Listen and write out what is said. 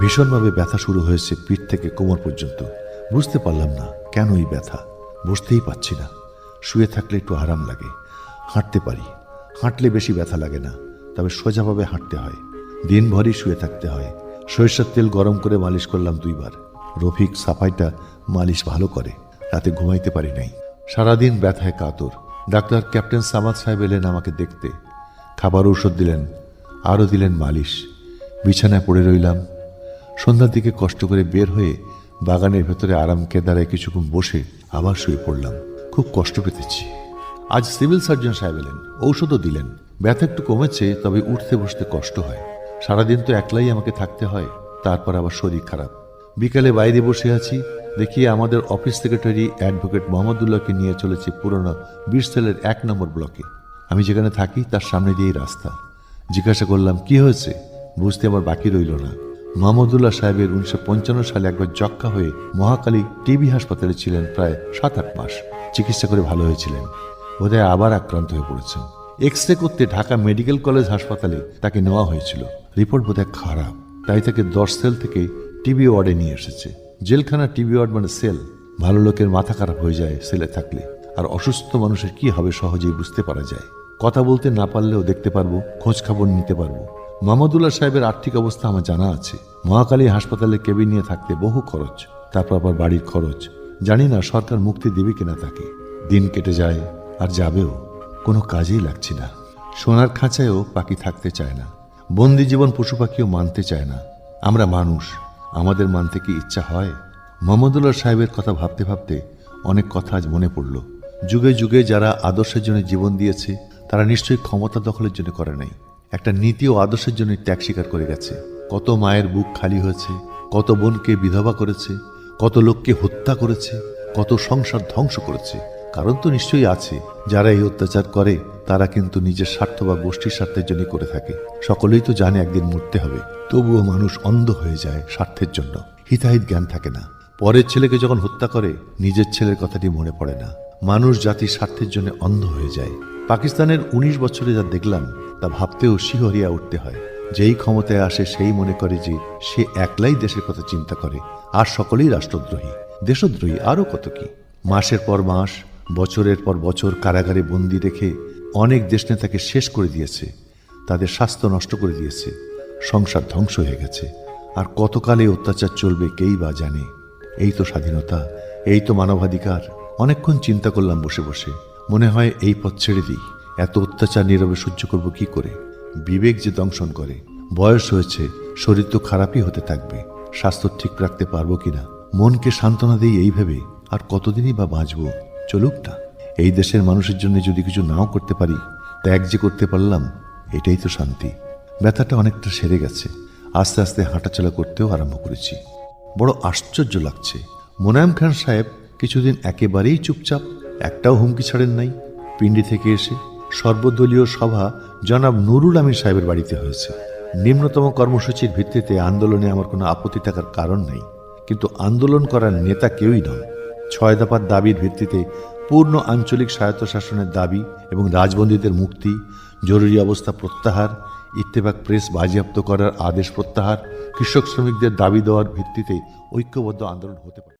ভীষণভাবে ব্যথা শুরু হয়েছে পিঠ থেকে কোমর পর্যন্ত। বুঝতে পারলাম না, কেন এই ব্যথা? বুঝতেই পাচ্ছি না। শুয়ে থাকলে একটু আরাম লাগে। হাঁটতে পারি। হাঁটলে বেশি ব্যথা লাগে না, তবে সোজাভাবে হাঁটতে হয়। দিনভরই শুয়ে থাকতে হয়। সরিষার তেল গরম করে মালিশ করলাম দুইবার। রফিক সাফাইটা মালিশ ভালো করে। রাতে ঘুমাইতে পারি নাই। সারাদিন ব্যথায় কাতর। ডাক্তার ক্যাপ্টেন সামাদ সাহেব এলেন আমাকে দেখতে। খাবার ঔষধ দিলেন। আরও দিলেন মালিশ। বিছানায় পড়ে রইলাম। সন্ধ্যার দিকে কষ্ট করে বের হয়ে বাগানের ভেতরে আরাম কেদারায় কিছুক্ষণ বসে আবার শুয়ে পড়লাম। খুব কষ্ট পেতেছি। আজ সিভিল সার্জন সাহেব এলেন, ঔষধও দিলেন। ব্যথা একটু কমেছে, তবে উঠতে বসতে কষ্ট হয়। সারাদিন তো একলাই আমাকে থাকতে হয়, তারপর আবার শরীর খারাপ। বিকালে বাইরে বসে আছি, দেখি আমাদের অফিস সেক্রেটারি অ্যাডভোকেট মোহাম্মদুল্লাহকে নিয়ে চলেছে পুরনো বিশ এক নম্বর ব্লকে। আমি যেখানে থাকি, তার সামনে দিয়েই রাস্তা। জিজ্ঞাসা করলাম, কি হয়েছে? বুঝতে আমার বাকি রইল না। মোহাম্মদুল্লাহ সাহেবের উনিশশো পঞ্চান্ন সালে একবার যক্কা হয়ে মহাকালী টিবি হাসপাতালে ছিলেন প্রায় সাত আট মাস। চিকিৎসা করে ভালো হয়েছিলেন। বোধহয় আবার আক্রান্ত হয়ে পড়েছেন। এক্স রে করতে ঢাকা মেডিকেল কলেজ হাসপাতালে তাকে নেওয়া হয়েছিল। রিপোর্ট বোধহয় খারাপ। তাই তাকে দশ সেল থেকে টিবি ওয়ার্ডে নিয়ে এসেছে। জেলখানা টিবি ওয়ার্ড মানে সেল। ভালো লোকের মাথা খারাপ হয়ে যায় সেলে থাকলে। আর অসুস্থ মানুষের কি হবে সহজেই বুঝতে পারা যায়। কথা বলতে না পারলেও দেখতে পারব, খোঁজ খবর নিতে পারব। মাহমুদুল্লাহ সাহেবের আর্থিক অবস্থা আমার জানা আছে। মহাকালী হাসপাতালে কেবিন নিয়ে থাকতে বহু খরচ, তারপর আবার বাড়ির খরচ। জানি না সরকার মুক্তি দেবে কিনা তাকে। দিন কেটে যায় আর যাবেও, কোনো কাজেই লাগছে না। সোনার খাঁচায়ও পাখি থাকতে চায় না। বন্দি জীবন পশু পাখিও মানতে চায় না। আমরা মানুষ, আমাদের মানতে কি ইচ্ছা হয়? মোহাম্মদুল্লাহ সাহেবের কথা ভাবতে ভাবতে অনেক কথা আজ মনে পড়ল। যুগে যুগে যারা আদর্শের জন্য জীবন দিয়েছে, তারা নিশ্চয়ই ক্ষমতা দখলের জন্য করে নাই। একটা নীতি ও আদর্শের জন্য ত্যাগ স্বীকার করে গেছে। কত মায়ের বুক খালি হয়েছে, কত বোনকে বিধবা করেছে, কত লোককে হত্যা করেছে, কত সংসার ধ্বংস করেছে। কারণ তো নিশ্চয়ই আছে, যারা এই অত্যাচার করে, তারা কিন্তু নিজের স্বার্থ বা গোষ্ঠীর স্বার্থের জন্য করে থাকে। সকলেই তো জানে একদিন মরতে হবে, তবুও মানুষ অন্ধ হয়ে যায় স্বার্থের জন্য। হিতাহিত জ্ঞান থাকে না। পরের ছেলেকে যখন হত্যা করে, নিজের ছেলের কথাটি মনে পড়ে না। মানুষ জাতির স্বার্থের জন্য অন্ধ হয়ে যায়। পাকিস্তানের ১৯ বছরে যা দেখলাম, তা ভাবতেও শিহরিয়া উঠতে হয়। যেই ক্ষমতায় আসে, সেই মনে করে যে সে একলাই দেশের কথা চিন্তা করে, আর সকলেই রাষ্ট্রদ্রোহী। দেশদ্রোহী আরও কত কি? মাসের পর মাস, বছরের পর বছর কারাগারে বন্দি রেখে অনেক দেশনেতাকে শেষ করে দিয়েছে। তাদের স্বাস্থ্য নষ্ট করে দিয়েছে। সংসার ধ্বংস হয়ে গেছে। আর কতকালে অত্যাচার চলবে কেই বা জানে? এই তো স্বাধীনতা, এই তো মানবাধিকার। অনেকক্ষণ চিন্তা করলাম বসে বসে। মনে হয় এই পথ ছেড়ে দিই। এত অত্যাচার নীরবে সহ্য করব কি করে? বিবেক যে দংশন করে, বয়স হয়েছে, শরীর তো খারাপই হতে থাকবে। স্বাস্থ্য ঠিক রাখতে পারব কিনা? মনকে সান্ত্বনা দিই এই ভেবে, আর কতদিনই বা বাঁচবো? চলুক না। এই দেশের মানুষের জন্য যদি কিছু নাও করতে পারি, ত্যাগ যে করতে পারলাম, এটাই তো শান্তি। ব্যথাটা অনেকটা সেরে গেছে। আস্তে আস্তে হাঁটাচলা করতেও আরম্ভ করেছি। বড় আশ্চর্য লাগছে। মোনায়েম খান সাহেব কিছুদিন একেবারেই চুপচাপ একটাও হুমকি ছাড়েন নাই। পিন্ডি থেকে এসে সর্বদলীয় সভা জনাব নুরুল আমির সাহেবের বাড়িতে হয়েছে। নিম্নতম কর্মসূচির ভিত্তিতে আন্দোলনে আমার কোনো আপত্তি থাকার কারণ নেই। কিন্তু আন্দোলন করার নেতা কেউই নয় ছয় দফার দাবির ভিত্তিতে পূর্ণ আঞ্চলিক স্বায়ত্তশাসনের দাবি এবং রাজবন্দীদের মুক্তি, জরুরি অবস্থা প্রত্যাহার, ইত্তেফাক প্রেস বাজেয়াপ্ত করার আদেশ প্রত্যাহার, কৃষক শ্রমিকদের দাবি দেওয়ার ভিত্তিতে ঐক্যবদ্ধ আন্দোলন হতে পারে।